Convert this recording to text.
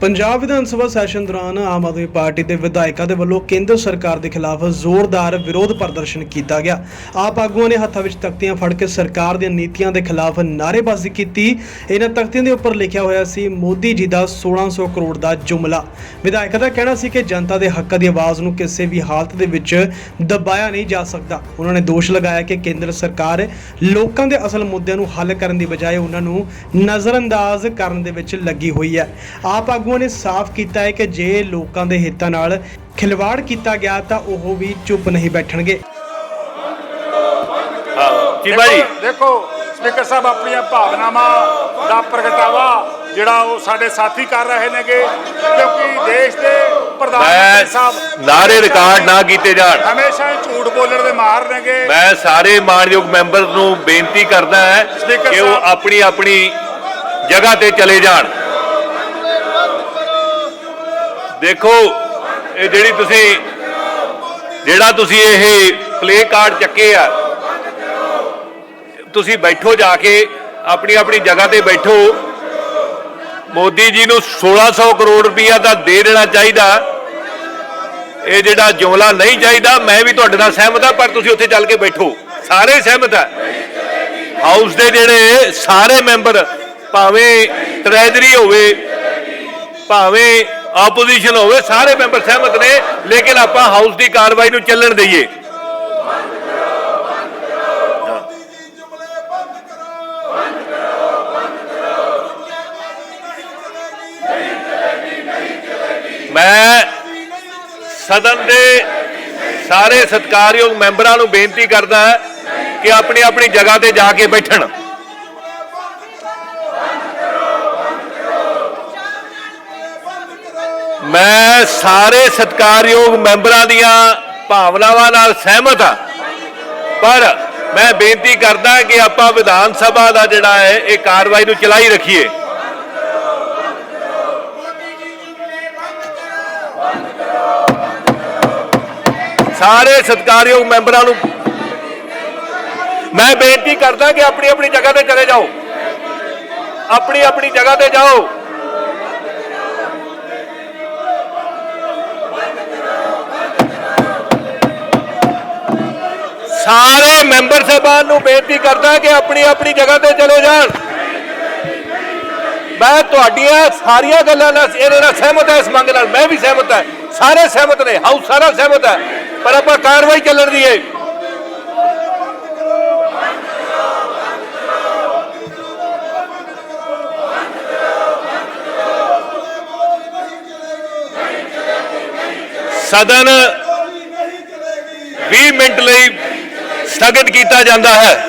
Punjab Vidhan Sabha session ਦੌਰਾਨ Aam Aadmi party ਦੇ ਵਿਧਾਇਕਾਂ ਦੇ ਵੱਲੋਂ ਕੇਂਦਰ ਸਰਕਾਰ ਦੇ ਖਿਲਾਫ ਜ਼ੋਰਦਾਰ ਵਿਰੋਧ ਪ੍ਰਦਰਸ਼ਨ ਕੀਤਾ ਗਿਆ। ਆਪ ਆਗੂਆਂ ਨੇ ਹੱਥਾਂ ਵਿੱਚ ਤਖਤੀਆਂ ਫੜ ਕੇ ਸਰਕਾਰ ਦੀਆਂ ਨੀਤੀਆਂ ਦੇ ਖਿਲਾਫ ਨਾਅਰੇਬਾਜ਼ੀ ਕੀਤੀ। ਇਹਨਾਂ ਤਖਤੀਆਂ ਦੇ ਉੱਪਰ ਲਿਖਿਆ ਹੋਇਆ ਸੀ, ਮੋਦੀ ਜੀ ਦਾ 1600 ਕਰੋੜ ਦਾ ਜੁਮਲਾ। ਵਿਧਾਇਕਾਂ ਦਾ ਕਹਿਣਾ ਸੀ ਕਿ ਜਨਤਾ ਦੇ ਹੱਕਾਂ ਦੀ ਆਵਾਜ਼ ਨੂੰ ਕਿਸੇ ਵੀ ਹਾਲਤ ਦੇ ਵਿੱਚ ਦਬਾਇਆ ਨਹੀਂ ਜਾ ਸਕਦਾ। ਉਹਨਾਂ ਨੇ ਦੋਸ਼ ਲਗਾਇਆ ਕਿ ਕੇਂਦਰ ਸਰਕਾਰ ਲੋਕਾਂ ਦੇ ਅਸਲ ਮੁੱਦਿਆਂ ਨੂੰ ਹੱਲ ਕਰਨ ਦੀ ਬਜਾਏ ਉਹਨਾਂ ਨੂੰ ਨਜ਼ਰਅੰਦਾਜ਼ ਕਰਨ ਦੇ ਵਿੱਚ ਲੱਗੀ ਹੋਈ ਹੈ। ਆਪ ਆਗੂ ਆਗੂਆਂ ਨੇ ਸਾਫ਼ ਕੀਤਾ ਹੈ ਕਿ ਜੇ ਲੋਕਾਂ ਦੇ ਹਿੱਤਾਂ ਨਾਲ ਖਿਲਵਾੜ ਕੀਤਾ ਗਿਆ ਤਾਂ ਉਹ ਵੀ ਚੁੱਪ ਨਹੀਂ ਬੈਠਣਗੇ। ਚੀਮਾ ਜੀ ਦੇਖੋ- ਦੇਖੋ ਸਪੀਕਰ ਸਾਹਿਬ ਆਪਣੀਆਂ ਭਾਵਨਾਵਾਂ ਦਾ ਪ੍ਰਗਟਾਵਾ ਜਿਹੜਾ ਉਹ ਸਾਡੇ ਸਾਥੀ ਕਰ ਰਹੇ ਨੇਗੇ ਕਿਉਂਕਿ ਦੇਸ਼ ਦੇ ਪ੍ਰਧਾਨ ਮੰਤਰੀ ਸਾਹਿਬ ਨਾਰੇ ਰਿਕਾਰਡ ਨਾ ਕੀਤੇ ਜਾਣ। ਹਮੇਸ਼ਾ ਝੂਠ ਬੋਲਣ ਦੇ ਮਾਹਰ ਨੇਗੇ। ਮੈਂ ਸਾਰੇ ਮਾਨਯੋਗ ਮੈਂਬਰ ਨੂੰ ਬੇਨਤੀ ਕਰਦਾ ਹੈ ਕਿ ਉਹ। ਆਪਣੀ ਆਪਣੀ ਜਗ੍ਹਾ ਤੇ ਚਲੇ ਜਾਣ। ਦੇਖੋ, ਇਹ ਜਿਹੜੀ ਤੁਸੀਂ, ਜਿਹੜਾ ਤੁਸੀਂ ਇਹ ਪਲੇ ਕਾਰਡ ਚੱਕੇ ਆ, ਤੁਸੀਂ ਬੈਠੋ ਜਾ ਕੇ, ਆਪਣੀ ਆਪਣੀ ਜਗ੍ਹਾ ਤੇ ਬੈਠੋ। ਮੋਦੀ ਜੀ ਨੂੰ 1600 ਕਰੋੜ ਰੁਪਈਆ ਤਾਂ ਦੇ ਦੇਣਾ ਚਾਹੀਦਾ। ਇਹ ਜਿਹੜਾ ਜੁਮਲਾ ਨਹੀਂ ਚਾਹੀਦਾ, ਮੈਂ ਵੀ ਤੁਹਾਡੇ ਨਾਲ ਸਹਿਮਤ ਹਾਂ, ਪਰ ਤੁਸੀਂ ਉੱਥੇ ਚੱਲ ਕੇ ਬੈਠੋ। ਸਾਰੇ ਸਹਿਮਤ ਆ। ਹਾਊਸ ਦੇ ਜਿਹੜੇ ਸਾਰੇ ਮੈਂਬਰ ਭਾਵੇਂ ਟ੍ਰੈਜਰੀ ਹੋਵੇ, ਭਾਵੇਂ ਆਪੋਜੀਸ਼ਨ ਹੋਵੇ, ਸਾਰੇ ਮੈਂਬਰ ਸਹਿਮਤ ਨੇ, ਲੇਕਿਨ ਆਪਾਂ ਹਾਊਸ ਦੀ ਕਾਰਵਾਈ ਨੂੰ ਚੱਲਣ ਦਈਏ। ਮੈਂ ਸਦਨ ਦੇ ਸਾਰੇ ਸਤਿਕਾਰਯੋਗ ਮੈਂਬਰਾਂ ਨੂੰ ਬੇਨਤੀ ਕਰਦਾ ਕਿ ਆਪਣੀ ਆਪਣੀ ਜਗ੍ਹਾ ਤੇ ਜਾ ਕੇ ਬੈਠਣ। ਮੈਂ ਸਾਰੇ ਸਤਿਕਾਰਯੋਗ ਮੈਂਬਰਾਂ ਦੀਆਂ ਭਾਵਨਾਵਾਂ ਨਾਲ ਸਹਿਮਤ ਹਾਂ। ਪਰ ਮੈਂ ਬੇਨਤੀ ਕਰਦਾ ਕਿ ਆਪਾਂ ਵਿਧਾਨ ਸਭਾ ਦਾ ਜਿਹੜਾ ਹੈ, ਇਹ ਕਾਰਵਾਈ ਨੂੰ ਚਲਾਈ ਰੱਖੀਏ। ਸਾਰੇ ਸਤਿਕਾਰਯੋਗ ਮੈਂਬਰਾਂ ਨੂੰ ਮੈਂ ਬੇਨਤੀ ਕਰਦਾ ਕਿ ਆਪਣੀ ਆਪਣੀ ਜਗ੍ਹਾ ਤੇ ਚਲੇ ਜਾਓ। ਆਪਣੀ ਆਪਣੀ ਜਗ੍ਹਾ ਤੇ ਜਾਓ। ਸਾਰੇ ਮੈਂਬਰ ਸਾਹਿਬਾਨ ਨੂੰ ਬੇਨਤੀ ਕਰਦਾ ਕਿ ਆਪਣੀ ਆਪਣੀ ਜਗ੍ਹਾ ਤੇ ਚਲੇ ਜਾਣ। ਮੈਂ ਤੁਹਾਡੀਆਂ ਸਾਰੀਆਂ ਗੱਲਾਂ ਨਾਲ ਇਹਦੇ ਨਾਲ ਸਹਿਮਤ ਹਾਂ, ਇਸ ਮੰਗ ਨਾਲ ਮੈਂ ਵੀ ਸਹਿਮਤ ਹਾਂ। ਸਾਰੇ ਸਹਿਮਤ ਨੇ, ਹਾਊਸ ਸਾਰਾ ਸਹਿਮਤ ਹੈ, ਪਰ ਆਪਾਂ ਕਾਰਵਾਈ ਚੱਲਣ ਦੀ ਹੈ। ਸਦਨ 20 ਮਿੰਟ ਲਈ ਸਥਗਿਤ ਕੀਤਾ ਜਾਂਦਾ ਹੈ।